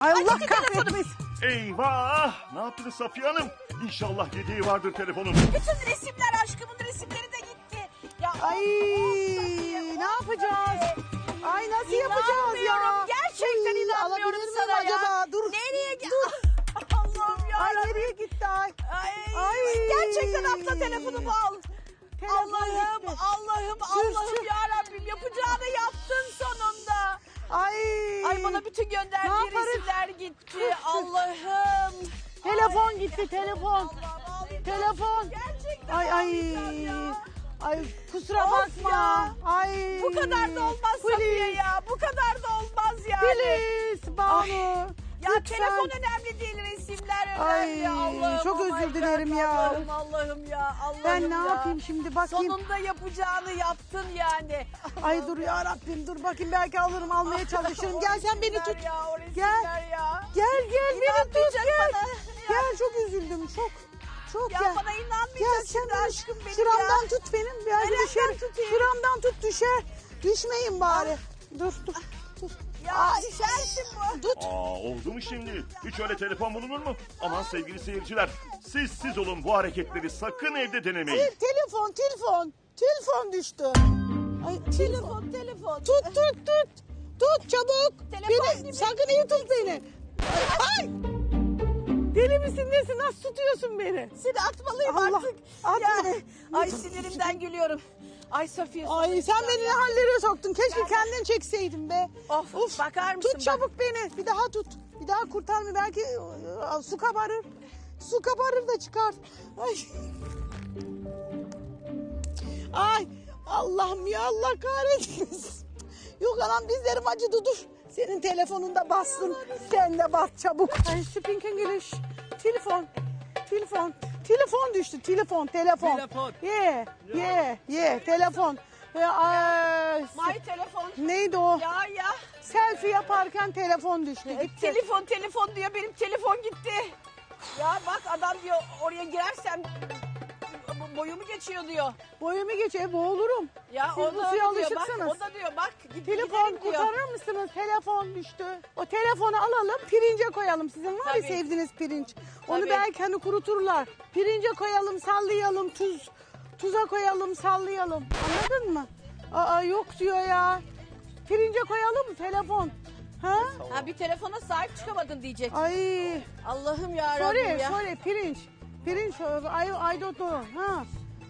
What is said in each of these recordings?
Ay Allah gitti kahretmesin. Eyvah! Ne yaptınız Safiye Hanım? İnşallah yediği vardır telefonun. Bütün resimler aşkımın resimleri de gitti. Ya Ay ne yapacağız? Ay nasıl yapacağız ya? İnanmıyorum. Gerçekten Ay, inanmıyorum alabilir miyim sana ya. acaba? Dur. Nereye gitti? Dur. Allah'ım ya. Ay nereye gitti ay? Ay, Ay. Gerçekten atla telefonumu al. Telefon Allah'ım, gitti. Allah'ım, Allah'ım ya Bütün Ne gönderdiği yaparız? resimler gitti. Allah'ım. Telefon gitti telefon. Allah'ım. Telefon. Gerçekten Ay ay. ağlayacağım ya. Ay kusura Of bakma. ya. Ay. Bu kadar da olmaz Please. Safiye ya. Bu kadar da olmaz yani. Please Banu. Lütfen. telefon önemli değil, resimler önemli. Ay, Allah'ım, çok oh özür my dilerim God, ya. Allah'ım, Allah'ım ya, Allah'ım Ben ne ya. yapayım şimdi bakayım. Sonunda yapacağını yaptın yani. Ay dur ya Rabbim dur bakayım belki alırım almaya çalışırım. Gel sen beni tut. Ya, o Gel. ya. Gel gel beni tut İnanmayacak gel. bana. Gel çok üzüldüm çok. Çok Ya gel. bana inanmayacak Gel sen şimdi beni aşkım benim şuramdan ya. tut benim. Belki Nereden düşer. tutayım? Şuramdan tut düşer. Düşmeyin bari. Dur dur. Ya düşersin bu. Tut. Aa oldu mu şimdi? Hiç öyle telefon bulunur mu? Aman sevgili seyirciler, siz siz olun bu hareketleri sakın evde denemeyin. Te- telefon telefon. Telefon düştü. Ay telefon. Telefon, telefon. Tut tut tut. Tut çabuk. Telefon beni, gibi. sakın iyi tut beni. Ay. Deli misin nesin? Nasıl tutuyorsun beni? Seni atmalıyım Allah, artık. at ya. beni. Ay sinirimden gülüyorum. Ay Safiye. Ay sen beni ne hallere soktun. Keşke kendin çekseydin be. Of, bakar mısın Tut çabuk beni. Bir daha tut. Bir daha kurtar mı? Belki e, su kabarır. Su kabarır da çıkar. Ay. Ay Allah'ım ya Allah kahretmesin. Yok anam dizlerim acıdı dur. Senin telefonunda bastın. Sen de bas çabuk. Ay speak English. Telefon. Telefon. Telefon düştü. Telefon. Telefon. Telefon. Yeah. Yeah. Yeah. Telefon. Ay, My telefon. neydi o? Ya ya. Selfie yaparken telefon düştü. Gitti. Telefon telefon diyor benim telefon gitti. Ya bak adam diyor oraya girersem boyumu geçiyor diyor. Boyumu geçe boğulurum. Ya Siz bu suya diyor. Bak, alışıksınız. o da diyor bak git, Telefon gidelim diyor. kurtarır mısınız? Telefon düştü. O telefonu alalım pirince koyalım. Sizin var ya Tabii. sevdiğiniz pirinç. Onu Tabii. belki hani kuruturlar. Pirince koyalım sallayalım tuz. Tuza koyalım sallayalım. Anladın mı? Aa yok diyor ya. Pirince koyalım telefon. Ha? Ha bir telefona sahip çıkamadın diyecek. Ay. Allah'ım ya Rabbim Sorry, ya. sorry pirinç. Pirinç, don't know. Ha.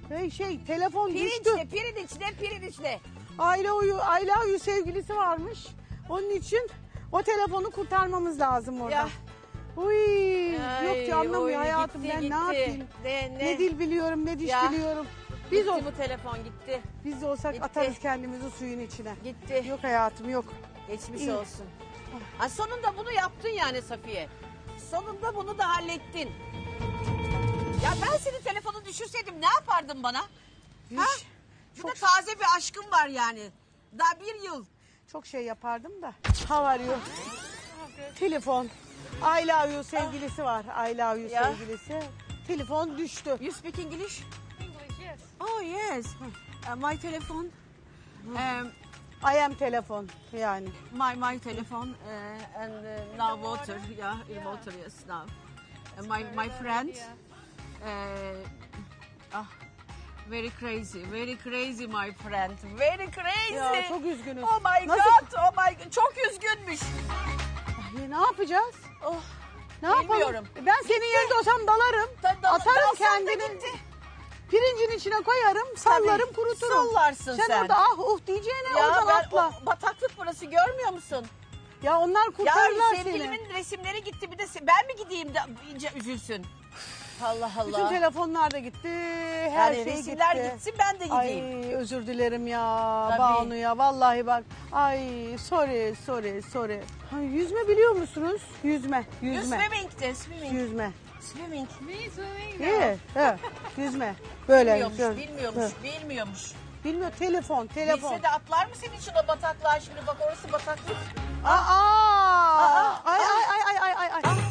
Şey, şey telefon düştü. ne pirinç ne pirinç ne. Aile uyu, aile uyu sevgilisi varmış. Onun için o telefonu kurtarmamız lazım orada. Ya. Uy, Ay, yok ki anlamıyor oy, hayatım gitti, ben gitti. ne yapayım? Ne, Ne, ne? dil biliyorum ne diş Ya. biliyorum. Biz Gitti o, bu telefon gitti. biz de olsak Gitti. atarız kendimizi suyun içine. Gitti. Yok hayatım yok. Geçmiş İyi. olsun. Ha, sonunda bunu yaptın yani Safiye. Sonunda bunu da hallettin. Ya ben senin telefonu düşürseydim ne yapardın bana? Ha? Hiç. Burada taze bir aşkım var yani. Daha bir yıl. Çok şey yapardım da. How are you? Telefon. I love you sevgilisi var. I love you Ya. sevgilisi. Telefon düştü. You speak English? Oh yes. Uh, my telephone. Um, I am telefon yani. my my telephone uh, and uh, now water. Yeah, in water yes now. Uh, my my friend. Uh, ah, very crazy, very crazy my friend. Very crazy. Ya, çok üzgünüz. Oh my Nasıl- god, oh my god. Çok üzgünmüş. Ay, ne yapacağız? Oh. Ne yapalım? Bilmiyorum. Ben senin yerinde olsam dalarım. Da- da- atarım dalsan da kendini. gitti. Pirincin içine koyarım, sallarım, kuruturum. sallarsın sen. Sen orada ah uh diyeceğine Ya oradan ben atla. o bataklık burası görmüyor musun? Ya onlar Ya kurtarırlar seni. sevgilimin resimleri gitti bir de se- ben mi gideyim de iyice üzülsün? Allah Allah. Bütün telefonlar da gitti, her yani şey resimler gitti. gitsin ben de gideyim. Ay özür dilerim ya Tabii. Banu ya vallahi bak. Ay sorry sorry sorry. Ay, yüzme biliyor musunuz? Yüzme, yüzme. swimming de swimming. Yüzme. Swimming. İyi. He, yüzme. Böyle. Bilmiyormuş, şöyle. bilmiyormuş, He. bilmiyormuş. Bilmiyor telefon, telefon. Bilse de atlar mı senin için o bataklığa şimdi bak orası bataklık. Aa! Aa, ay ay ay.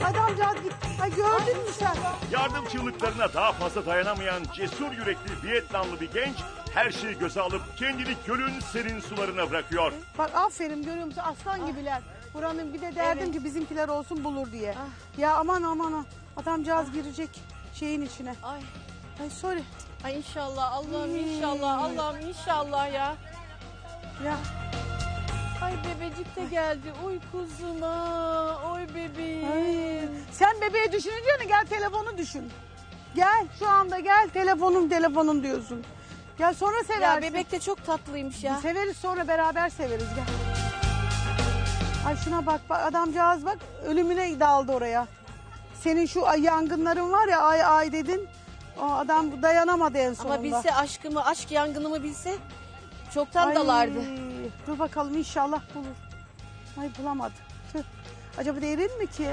Adamcağız gitti. Ay gördün mü sen? Yardım çığlıklarına daha fazla dayanamayan cesur yürekli Vietnamlı bir genç her şeyi göze alıp kendini gölün serin sularına bırakıyor. Bak aferin görüyor musun aslan gibiler. Buranın bir de derdim Evet. ki bizimkiler olsun bulur diye. Ah. Ya aman aman aman. Adamcağız girecek şeyin içine. Ay. Ay sorry. Ay inşallah Allah'ım Hmm. inşallah Allah'ım inşallah ya. Ya Ay bebecik de geldi. Oy kuzuma. Oy bebeğim. ay. Sen bebeği düşününce ne gel telefonu düşün. Gel şu anda gel telefonum telefonum diyorsun. Gel sonra seversin. Ya bebek de çok tatlıymış ya. Severiz sonra beraber severiz gel. Ay şuna bak bak adamcağız bak ölümüne daldı oraya. Senin şu ay yangınların var ya ay ay dedin. O adam dayanamadı en sonunda. Ama bilse aşkımı, aşk yangınımı bilse çoktan Ay, dalardı. Dur bakalım inşallah bulur. Ay bulamadı. Tüh. Acaba derin mi ki?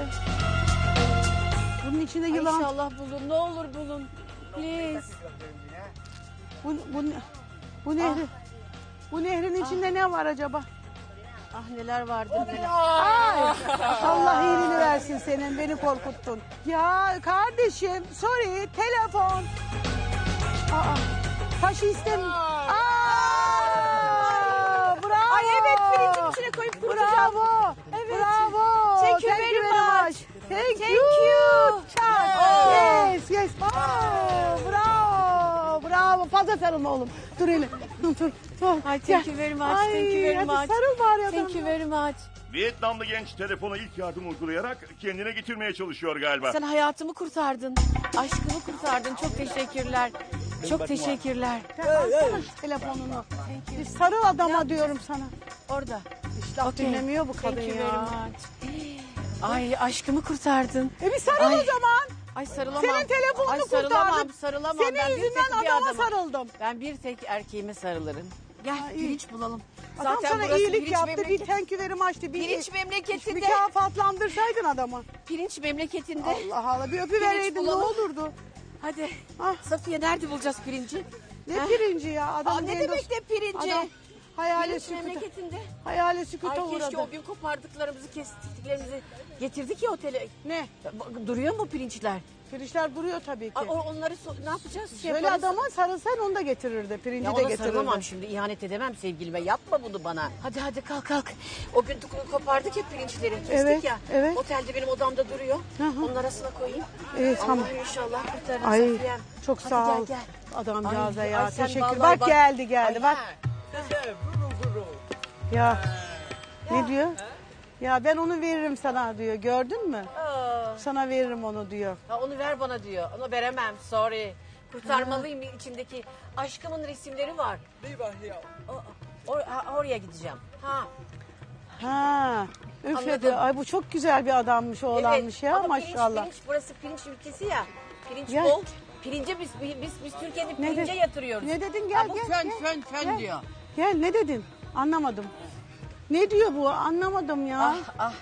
Bunun içinde Ay yılan. inşallah bulun. Ne olur bulun. Please. Bu, bu, bu nehri. Bu nehrin içinde ne var acaba? Ah neler vardı. Ay, Allah iyiliğini versin senin. Beni korkuttun. Ya kardeşim sorry telefon. Aa, taşı istemiyorum. Aa, bravo. Ay evet pirincin içine koyup kurutacağım. Bravo. Evet. Bravo. Thank you very much. Thank, you. Sarılma oğlum. Dur hele. Dur. Dur. Ay thank you very much. Ay, thank you very hadi much. sarıl bari Thank adamla. you very much. Vietnamlı genç telefona ilk yardım uygulayarak kendine getirmeye çalışıyor galiba. Sen hayatımı kurtardın. Aşkımı kurtardın. Çok teşekkürler. Çok teşekkürler. Alsana şu telefonunu. Bir sarıl adama diyorum sana. Orada. Laf Okey. dinlemiyor bu kadın Thank you ya. very much. Ay aşkımı kurtardın. E bir sarıl Ay. o zaman. Ay sarılamam. Senin telefonunu Ay sarılamam, kurtardım. sarılamam. Senin ben bir yüzünden tek bir adama adama. sarıldım. Ben bir tek erkeğime sarılırım. Gel Ay, pirinç bulalım. Adam Zaten sana burası iyilik pirinç yaptı. Bir memleketi. thank you very much'tı. Bir Pirinç memleketinde. mükafatlandırsaydın adamı. Pirinç memleketinde. Allah Allah bir öpüvereydin ne bulalım. olurdu. Hadi. Ah. Safiye nerede bulacağız pirinci? Ne pirinci ya. Adam Aa, ne demek ne pirinci? Adam hayali Pirinç sükuta. memleketinde. Hayali sükuta Ay keşke uğradı. o gün kopardıklarımızı, kestiklerimizi getirdik ya otele. Ne? Bak, Duruyor mu pirinçler? Pirinçler duruyor tabii ki. Ay, o- onları so- ne yapacağız? Şey Şöyle yaparız. adama sarılsan onu da getirirdi. Pirinci Ya de ona getirirdi. sarılamam şimdi ihanet edemem sevgilime yapma bunu bana. Hadi hadi kalk kalk. O gün tu- kopardık ya pirinçleri kestik Evet, ya. evet. Otelde benim odamda duruyor. Hı hı. Onun arasına koyayım. Evet, tamam. Allah'ım inşallah kurtarırım Ay Safiyem. çok Hadi sağ gel, ol. gel. Adamcağıza Ay, ya. ay sen Teşekkür. vallahi Bak, bak- geldi geldi Ay, bak. ha. Ya. Ne diyor? Ya ben onu veririm sana diyor. Gördün mü? Aa. Sana veririm onu diyor. Ha, onu ver bana diyor. Onu veremem. Sorry. Kurtarmalıyım içindeki aşkımın resimleri var. O- or- ha, oraya gideceğim. Ha. Ha. Üfledi. Anladım. Ay bu çok güzel bir adammış oğlanmış ya ama maşallah. Pirinç, pirinç, burası pirinç ülkesi ya. Pirinç Gel. bol. Pirince biz, biz, biz Türkiye'de Ne pirince yatırıyoruz. ne dedin? Ha, Gel, bu gel, fön, gel. fön, fön Gel. diyor. Gel ne dedin? Anlamadım. Ne diyor bu? Anlamadım ya. Ah ah.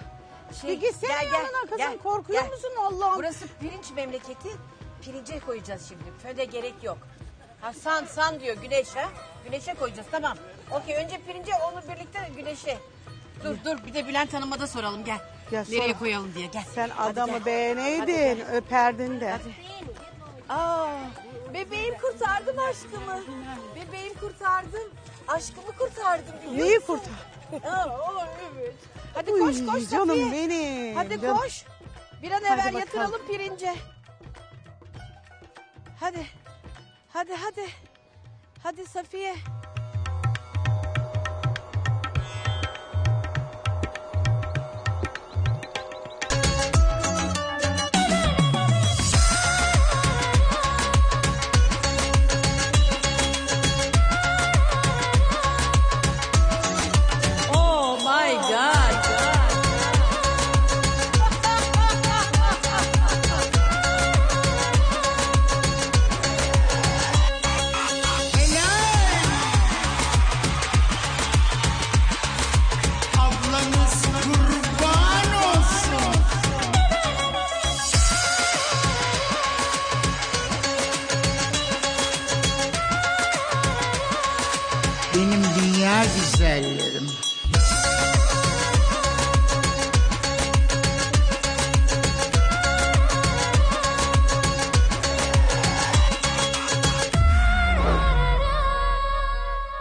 Şey, Bir gitsene yanına kızım. Korkuyor musun Allah'ım? Burası pirinç memleketi. Pirince koyacağız şimdi. Föde gerek yok. Ha san san diyor güneş ha. Güneşe koyacağız tamam. Okey önce pirince onu birlikte güneşe. Dur dur bir de Bülent Hanım'a da soralım gel. Gel, Nereye sor. koyalım diye gel. Sen Hadi adamı gel. Beğeneydin, gel. öperdin de. Aa, bebeğim kurtardım aşkımı. Bebeğim kurtardım. Aşkımı kurtardım. biliyor Neyi musun? kurtar? Aa, o, evet. Hadi Uy, koş koş canım Safiye. benim. Hadi canım. koş. Bir an evvel bakalım. yatıralım pirince. Hadi. Hadi hadi. Hadi Safiye. Dünya.